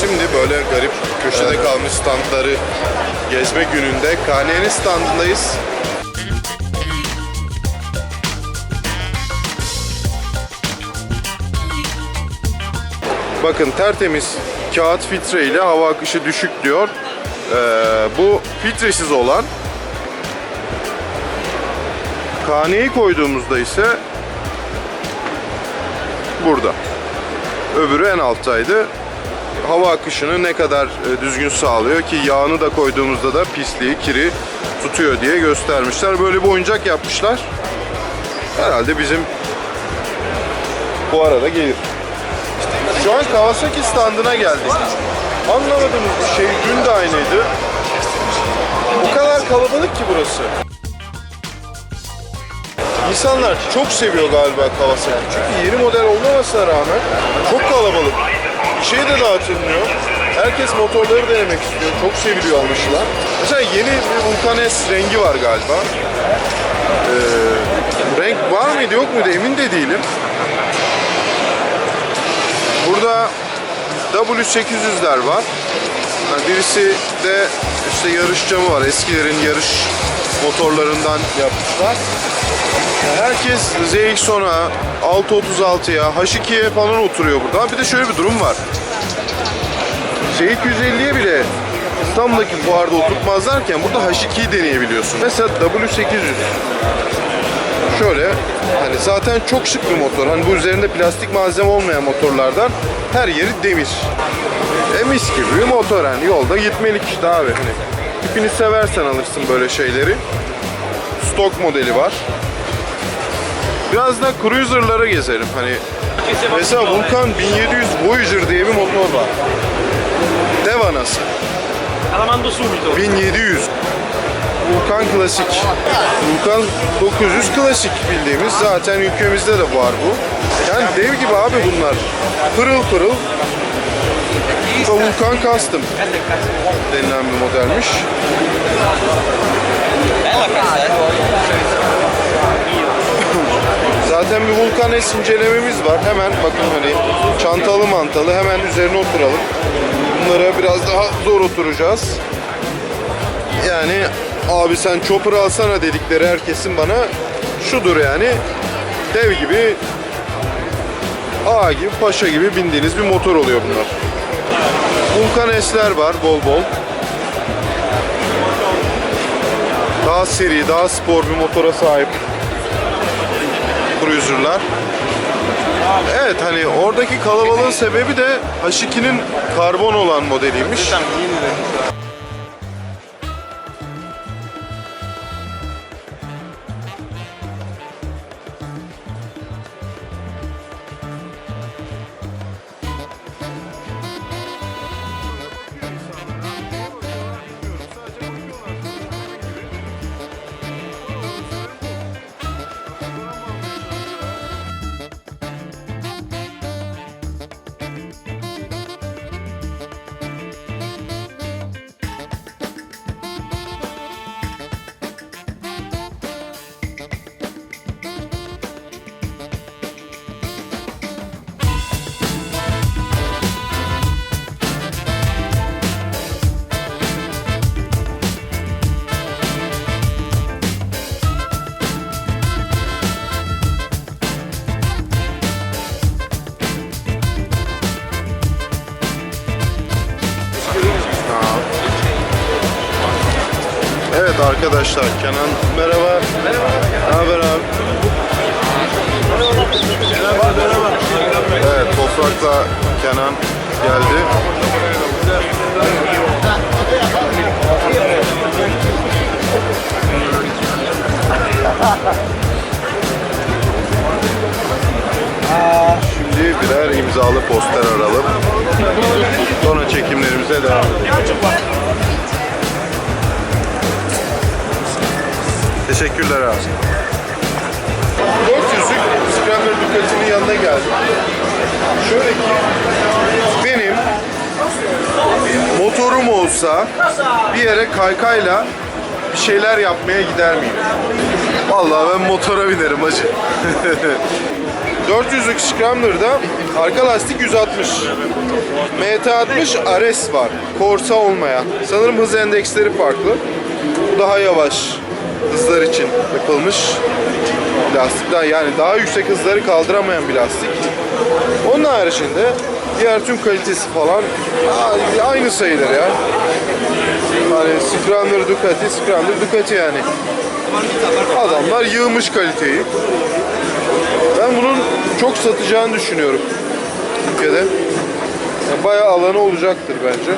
Şimdi böyle garip köşede kalmış standları gezme gününde KN'nin standındayız. Bakın tertemiz kağıt filtre ile hava akışı düşük diyor. Ee, bu filtresiz olan KN'yi koyduğumuzda ise burada. Öbürü en alttaydı. Hava akışını ne kadar e, düzgün sağlıyor ki yağını da koyduğumuzda da pisliği, kiri tutuyor diye göstermişler. Böyle bir oyuncak yapmışlar. Herhalde bizim bu arada gelir. Şu an Kawasaki standına geldik. Anlamadığımız bir şey dün de aynıydı. O kadar kalabalık ki burası. İnsanlar çok seviyor galiba Kawasaki. Çünkü yeni model olmamasına rağmen çok kalabalık. Bir şey de dağıtılmıyor. Herkes motorları denemek istiyor. Çok seviliyor anlaşılan. Mesela yeni bir Vulcan S rengi var galiba. Ee, renk var mıydı yok muydu emin de değilim. Burada W800'ler var. Yani birisi de işte yarış camı var. Eskilerin yarış motorlarından yapmışlar. Herkes ZX-10'a, 636'ya, H2'ye falan oturuyor burada. Bir de şöyle bir durum var. Z250'ye bile İstanbul'daki fuarda oturtmazlarken burada H2'yi deneyebiliyorsun. Mesela W800 şöyle hani zaten çok şık bir motor. Hani bu üzerinde plastik malzeme olmayan motorlardan her yeri demir. E mis gibi bir motor hani yolda gitmelik işte abi. Hani tipini seversen alırsın böyle şeyleri. Stok modeli var. Biraz da cruiser'lara gezelim. Hani mesela Vulcan 1700 Voyager diye bir motor var. Dev anası. Calamando subito. 1700 Vulkan klasik. Vulkan 900 klasik bildiğimiz. Zaten ülkemizde de var bu. Yani dev gibi abi bunlar. Pırıl pırıl. Bu Vulkan Custom denilen bir modelmiş. Zaten bir Vulkan S incelememiz var. Hemen bakın hani çantalı mantalı hemen üzerine oturalım. Bunlara biraz daha zor oturacağız. Yani abi sen chopper alsana dedikleri herkesin bana şudur yani dev gibi A gibi paşa gibi bindiğiniz bir motor oluyor bunlar. Vulkan S'ler var bol bol. Daha seri, daha spor bir motora sahip cruiser'lar. Evet hani oradaki kalabalığın sebebi de H2'nin karbon olan modeliymiş. Arkadaşlar. Kenan merhaba. Merhaba. Ne haber abi? Evet Toprak'la Kenan geldi. Şimdi birer imzalı poster aralım. Sonra çekimlerimize devam edelim. Teşekkürler abi. 400'lük Scrambler Ducati'nin yanına geldim. Şöyle ki benim motorum olsa bir yere kaykayla bir şeyler yapmaya gider miyim? Vallahi ben motora binerim hacı. 400'lük Scrambler'da arka lastik 160. MT60 RS var. Corsa olmayan. Sanırım hız endeksleri farklı. Bu daha yavaş hızlar için yapılmış lastikler. Yani daha yüksek hızları kaldıramayan bir lastik. Onun haricinde diğer tüm kalitesi falan aynı sayılır ya. Hani Scrambler Ducati, Scrambler Ducati yani. Adamlar yığmış kaliteyi. Ben bunun çok satacağını düşünüyorum Türkiye'de. Yani bayağı alanı olacaktır bence.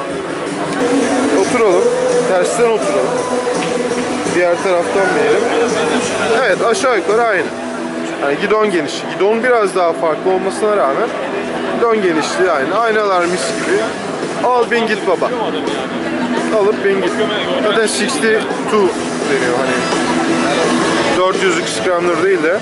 Oturalım. Tersten oturalım. Diğer taraftan verelim. Evet aşağı yukarı aynı. Yani gidon genişliği. Gidon biraz daha farklı olmasına rağmen gidon genişliği aynı. Aynalar mis gibi. Al bin git baba. Alıp bin git. Zaten 62 deniyor hani. 400'lük Scrambler değil de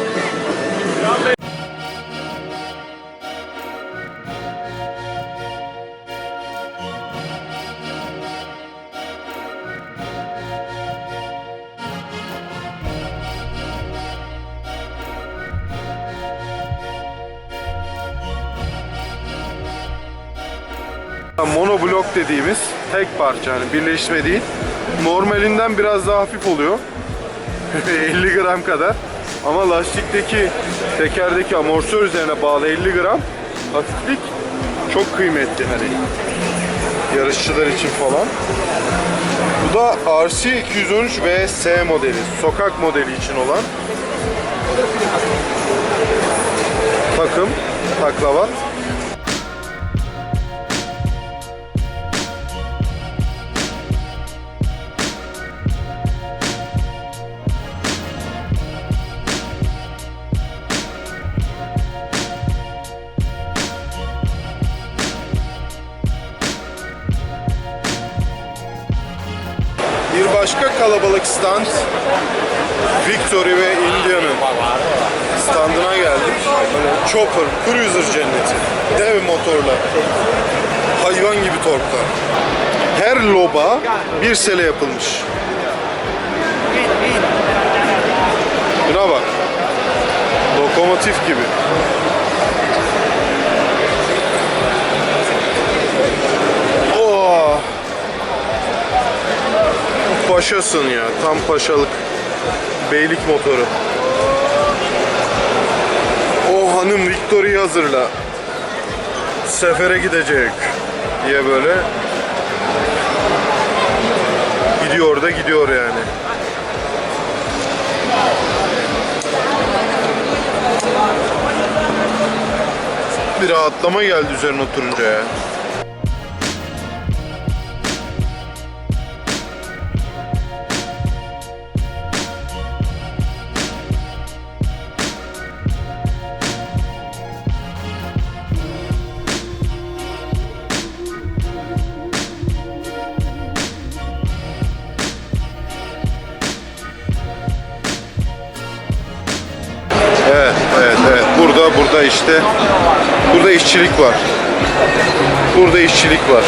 Monoblok dediğimiz tek parça yani birleşme değil. Normalinden biraz daha hafif oluyor. 50 gram kadar. Ama lastikteki tekerdeki amortisör üzerine bağlı 50 gram hafiflik çok kıymetli hani yarışçılar için falan. Bu da RC 213 VS modeli. Sokak modeli için olan takım taklavat. Kalabalık stand Victory ve India'nın standına geldik. Böyle chopper, cruiser cenneti. Dev motorla. Hayvan gibi torklar. Her loba bir sele yapılmış. Buna bak. Lokomotif gibi. Paşasın ya. Tam paşalık. Beylik motoru. O hanım Victoria'yı hazırla. Sefere gidecek diye böyle gidiyor da gidiyor yani. Bir rahatlama geldi üzerine oturunca ya. Burada, burada işte, burada işçilik var. Burada işçilik var.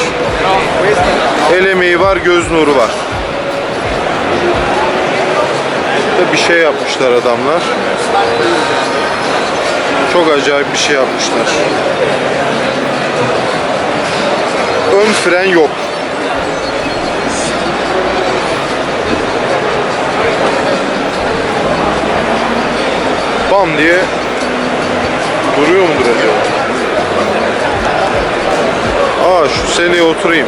El emeği var, göz nuru var. Burada bir şey yapmışlar adamlar. Çok acayip bir şey yapmışlar. Ön fren yok. Bam diye duruyor mudur acaba? Aa şu seneye oturayım.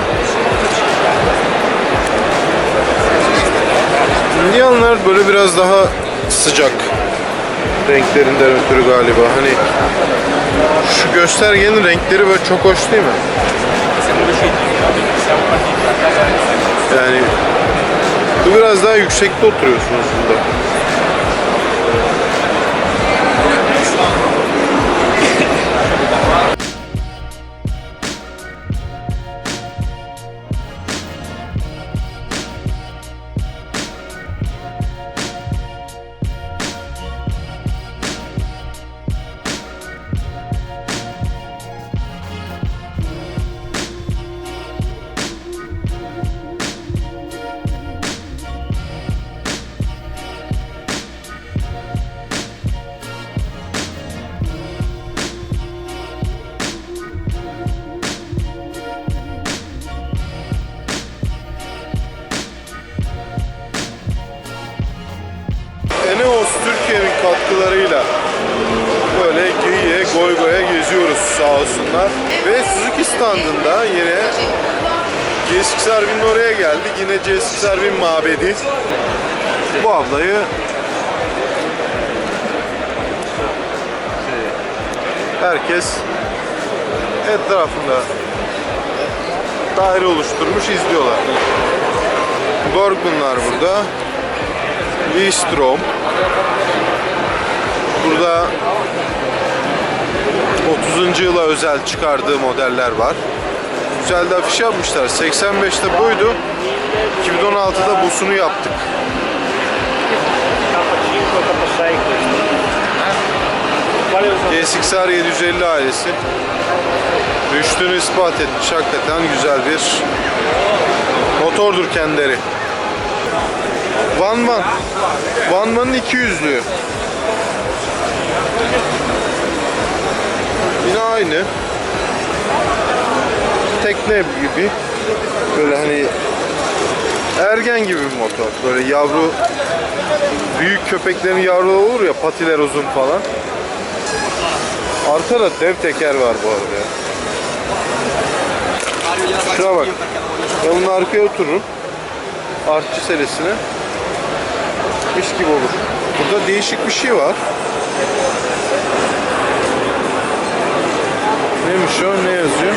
İndiyanlar böyle biraz daha sıcak renklerinden ötürü galiba. Hani şu göstergenin renkleri böyle çok hoş değil mi? Yani bu biraz daha yüksekte oturuyorsunuz burada. Sağ olsunlar. Ve Suzuki standında yine CSX Servin'in oraya geldik. Yine CSX Servin mabedi. Bu ablayı herkes etrafında daire oluşturmuş izliyorlar. Borgman'lar burada. V-Strom. Burada 30. yıla özel çıkardığı modeller var. Güzel de afiş yapmışlar. 85'te buydu. 2016'da busunu yaptık. GSX-R 750 ailesi rüştünü ispat etmiş. Hakikaten güzel bir motordur kendileri. Van Van. Van Van'ın 200'lüğü. Yine aynı. Tekne gibi. Böyle hani ergen gibi bir motor. Böyle yavru büyük köpeklerin yavruları olur ya patiler uzun falan. Arkada dev teker var bu arada. Şuna bak. Ben bunun arkaya otururum. Artçı serisine. Mis gibi olur. Burada değişik bir şey var. Neymiş o? Ne yazıyor?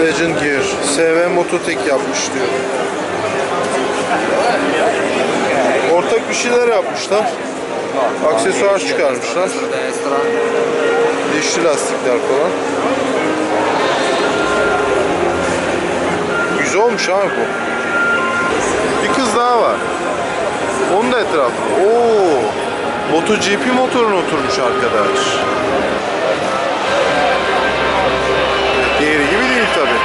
Legend Gear. SV Mototek yapmış diyor. Ortak bir şeyler yapmışlar. Aksesuar çıkarmışlar. Dişli lastikler falan. Güzel olmuş abi bu. Bir kız daha var. Onun da etrafında. Oo. MotoGP motoruna oturmuş arkadaş. Diğeri gibi değil tabi.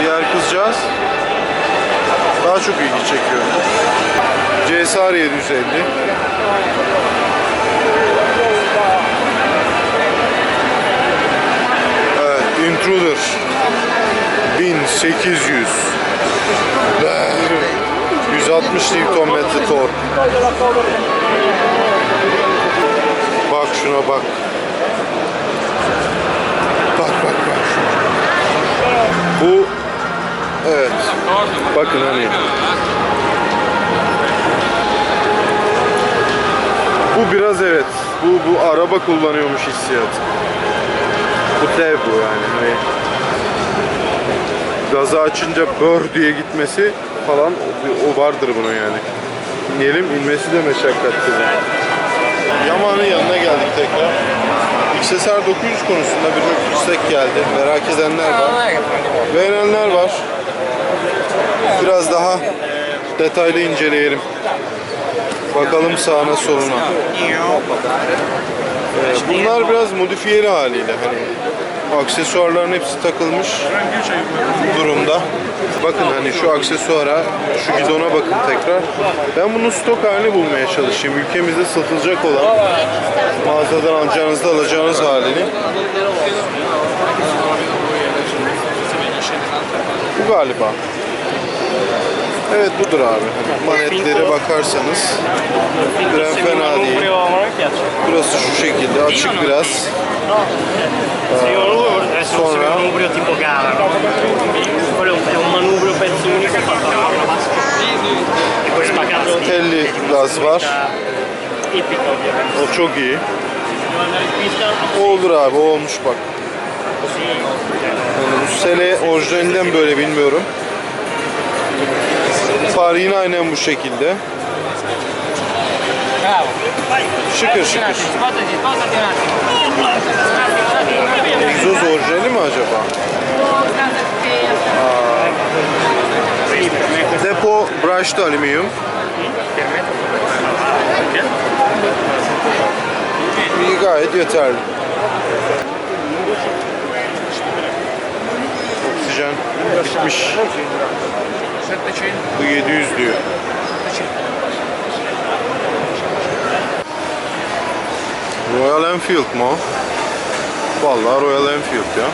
Diğer kızcağız daha çok ilgi çekiyor. CSR 750. Evet, Intruder 1800 Be. 160 Nm tork. Bak şuna bak. Bak bak bak. Bu evet. Bakın hani Bu biraz evet. Bu bu araba kullanıyormuş hissiyatı. Bu dev bu yani. Hani gazı açınca bör diye gitmesi falan o, o vardır bunun yani. İnelim inmesi de meşakkatli. Yaman'ın yanına geldik tekrar. XSR 900 konusunda bir istek geldi. Merak edenler var. Beğenenler var. Biraz daha detaylı inceleyelim. Bakalım sağına soluna. Ee, bunlar biraz modifiyeli haliyle hani aksesuarların hepsi takılmış durumda. Bakın hani şu aksesuara, şu gidona bakın tekrar. Ben bunun stok halini bulmaya çalışayım. Ülkemizde satılacak olan mağazadan alacağınızda alacağınız halini. Bu galiba. Evet budur abi. Manetlere bakarsanız Fren fena değil. Burası şu şekilde açık biraz. Se io lo adesso non Sonra- un manubrio tipo gara, no? Quello è un, è un manubrio pezzo unico fatto a una vasca. E poi spaccato di Telli gaz var. ipica ovviamente. O çok iyi. Devo andare in pista O olur abi o olmuş bak. Yani bu sele orijinalinden böyle bilmiyorum. Far yine aynen bu şekilde. Bravo. Un attimo. Egzoz orijinali mi acaba? Questo Depo brushed alüminyum. İyi gayet yeterli. Oksijen bitmiş. 700. Bu 700 diyor. Royal Enfield mu? Vallahi Royal Enfield ya.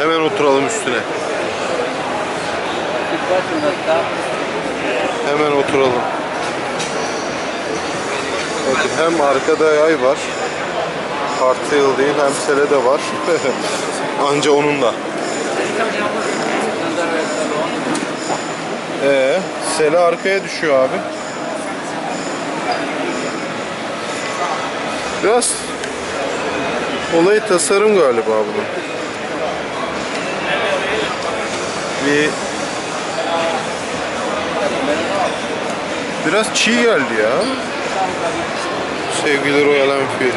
Hemen oturalım üstüne. Hemen oturalım. Bakın hem arkada yay var. Hardtail değil hem sele de var. Anca onunla. Ee, sele arkaya düşüyor abi. Biraz olayı tasarım galiba bunun. Bir biraz çiğ geldi ya. Sevgili Royal Enfield.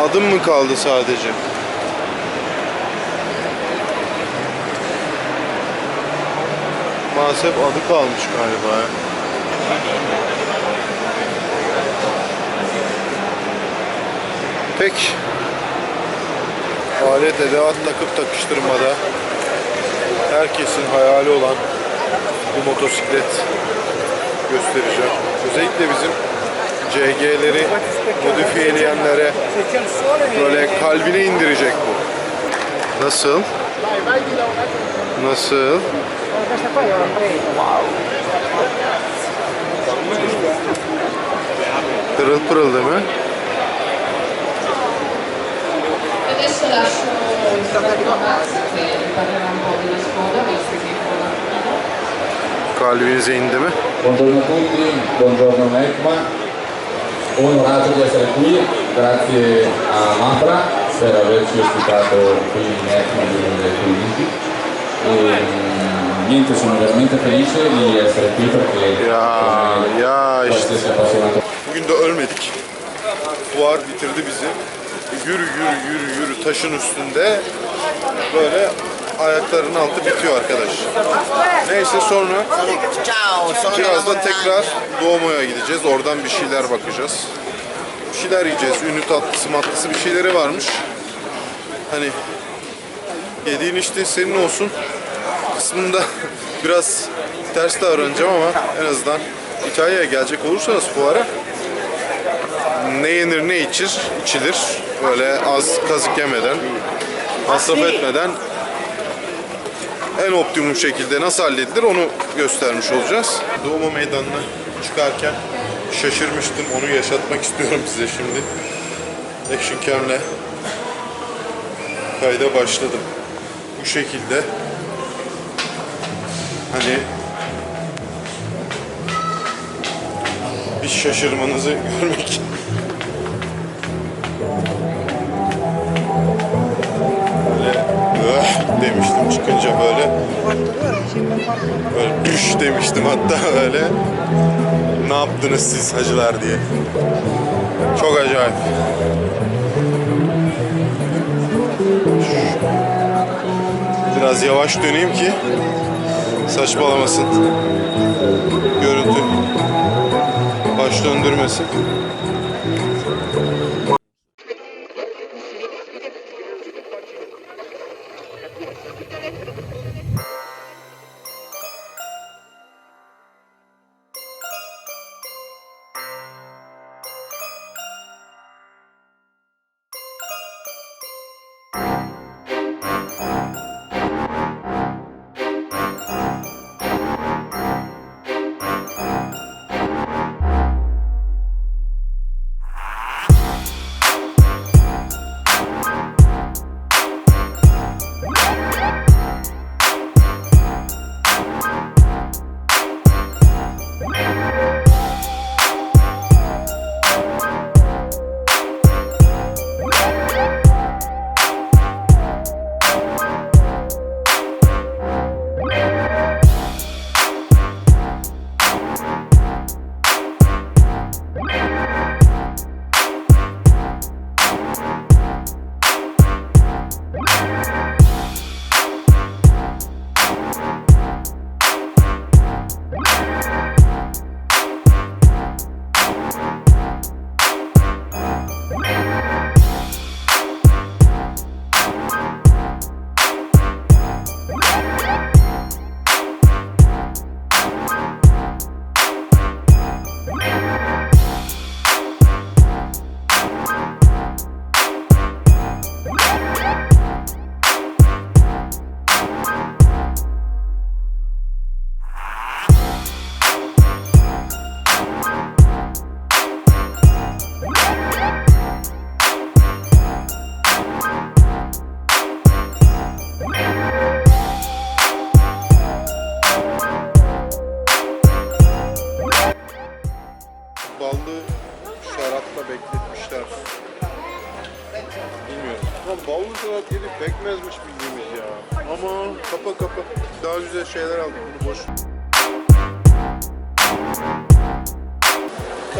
Adım mı kaldı sadece? Maalesef adı kalmış galiba Pek alet edevat takıp takıştırmada herkesin hayali olan bu motosiklet göstereceğim. Özellikle bizim CG'leri modifiyeleyenlere böyle kalbine indirecek bu. Nasıl? Nasıl? Pırıl pırıl değil mi? Adesso lascio il fratello Max che parlerà un po' della Skoda, visto che Kalbinize indi mi? Buongiorno a tutti, buongiorno Mecma, onorato di essere qui, grazie a Mafra per averci ospitato qui in ECMA 2015 e mm, niente, sono veramente felice di essere qui perché Ya ya işte. qualsiasi appassionato Bugün de ölmedik. Fuar bitirdi bizi. Yürü yürü yürü yürü taşın üstünde böyle ayaklarının altı bitiyor arkadaş. Neyse sonra Ciao, sono biraz nella da tekrar Doğumo'ya gideceğiz. Oradan bir şeyler bakacağız. Bir şeyler yiyeceğiz. Ünlü tatlısı matlısı bir şeyleri varmış. Hani yediğin işte senin olsun kısmında biraz ters davranacağım ama en azından İtalya'ya gelecek olursanız fuara ne yenir ne içir, içilir. Böyle az kazık yemeden, masraf etmeden en optimum şekilde nasıl halledilir onu göstermiş olacağız. Doğuma meydanına çıkarken şaşırmıştım. Onu yaşatmak istiyorum size şimdi. Action Cam'le kayda başladım. Bu şekilde hani bir şaşırmanızı görmek demiştim. Çıkınca böyle böyle düş demiştim. Hatta öyle ne yaptınız siz hacılar? diye. Çok acayip. Biraz yavaş döneyim ki saçmalamasın. Görüntü baş döndürmesin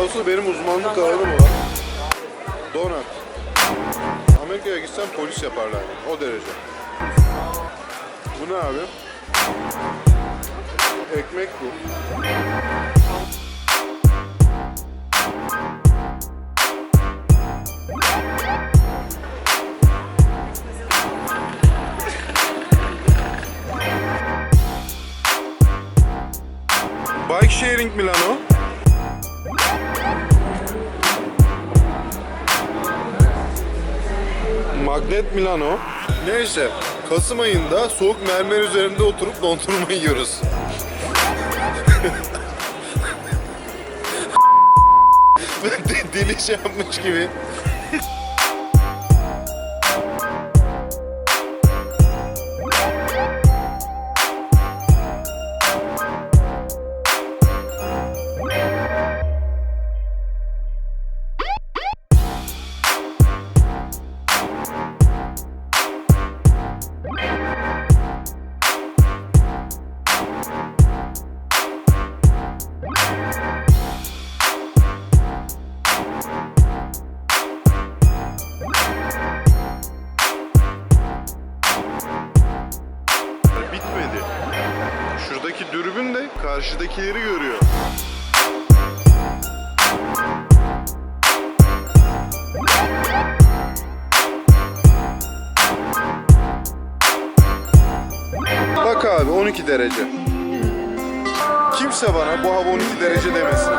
Asıl benim uzmanlık alanım olan donut. Amerika'ya gitsem polis yaparlar yani. O derece. Bu ne abi? Ekmek bu. Bike sharing Milano. Magnet Milano. Neyse, Kasım ayında soğuk mermer üzerinde oturup dondurma yiyoruz. De- Deli şey yapmış gibi. 12 derece. Kimse bana bu hava 12 derece demesin.